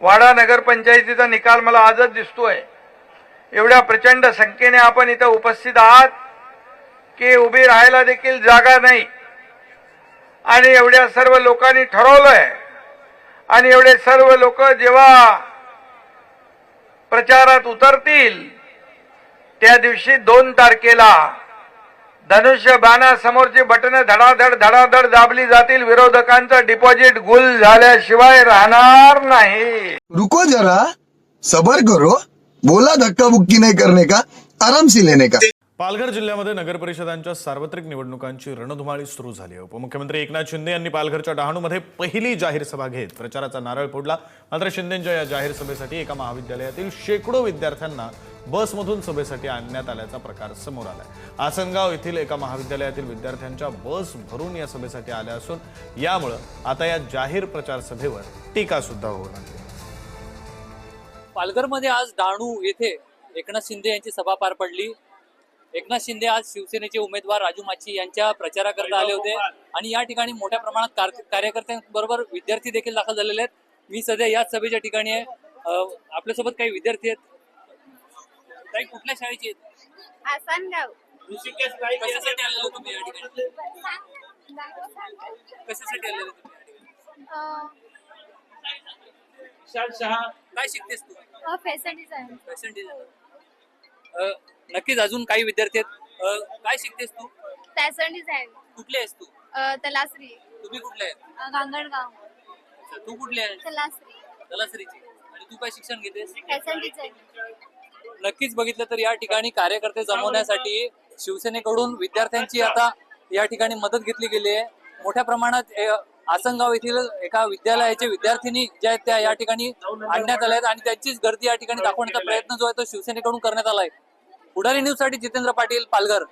वाडा नगरपंचायतीचा निकाल मला आजच दिसतोय. एवढ्या प्रचंड संख्येने आपण इथं उपस्थित आहात की उभी राहायला देखील जागा नाही. आणि एवढ्या सर्व लोकांनी ठरवलंय. आणि एवढे सर्व लोक जेव्हा प्रचारात उतरतील त्या दिवशी दोन तारखेला धनुष्य बाणासमोरची बटन धडाधड धडाधड दाबली जातील. विरोधकांचं डिपॉझिट गुल झाल्याशिवाय राहणार नाही. रुको जरा. सबर करो. बोला धक्का बुक्की नहीं करने का? आराम से लेने का? पालघर जिल्ह्यामध्ये नगरपरिषदांच्या सार्वत्रिक निवडणुकांची रणधुमाळी सुरू झाली आहे. उपमुख्यमंत्री एकनाथ शिंदे यांनी पालघरच्या डहाणूमध्ये पहिली जाहीर सभा घेत प्रचाराचा नारळ फोडला. मात्र शिंदेच्या या जाहीर सभेसाठी एका महाविद्यालयातील शेकडो विद्यार्थ्यांना बसमधून सभेसाठी आणण्यात आल्याचा प्रकार समोर आलाय. आसनगाव येथील एका महाविद्यालयातील विद्यार्थ्यांच्या बस भरून या सभेसाठी आल्या असून यामुळं आता या जाहीर प्रचार सभेवर टीका सुद्धा होऊ लागली. पालघरमध्ये आज डहाणू येथे एकनाथ शिंदे यांची सभा पार पडली. एकनाथ शिंदे आज शिवसेनेचे उमेदवार राजू माची यांच्या प्रचाराकरता आले होते. आणि या ठिकाणी मोठ्या प्रमाणात कार्यकर्त्यांबरोबर विद्यार्थी देखील दाखल झालेले आहेत. मी सध्या याच सभेच्या ठिकाणी आहे. आपल्यासोबत काही विद्यार्थी आहेत. काही कुठल्या शाळेचे आहेत? आसनगाव. कशासाठी आलेले तुम्ही या ठिकाणी? कशासाठी आलेले तुम्ही या ठिकाणी? काय शिकतेस तू? फॅशन डिझाईन फॅशन डिझायनर नक्कीच अजून काही विद्यार्थी आहेत. अं, काय शिकतेस तू? फॅशन डिझाईन कुठले आहेस तू? तलासरी. तुम्ही कुठले आहेत? गांगणगाव. अच्छा, तू कुठले आहेस? तलासरी. तलासरीची. आणि तू काय शिक्षण घेतेस? फॅशन डिझाईन नक्कीच बघितलं तर या ठिकाणी कार्यकर्ते जमवण्यासाठी शिवसेनेकडून विद्यार्थ्यांची आता या ठिकाणी मदत घेतली गेली आहे. मोठ्या प्रमाणात आसनगाव येथील एका विद्यालयाचे विद्यार्थिनी ज्या आहेत त्या या ठिकाणी आणण्यात आल्या आहेत आणि त्यांचीच गर्दी या ठिकाणी दाखवण्याचा प्रयत्न जो आहे तो शिवसेनेकडून करण्यात आला आहे. पुढारी न्यूजसाठी जितेंद्र पाटील पालघर.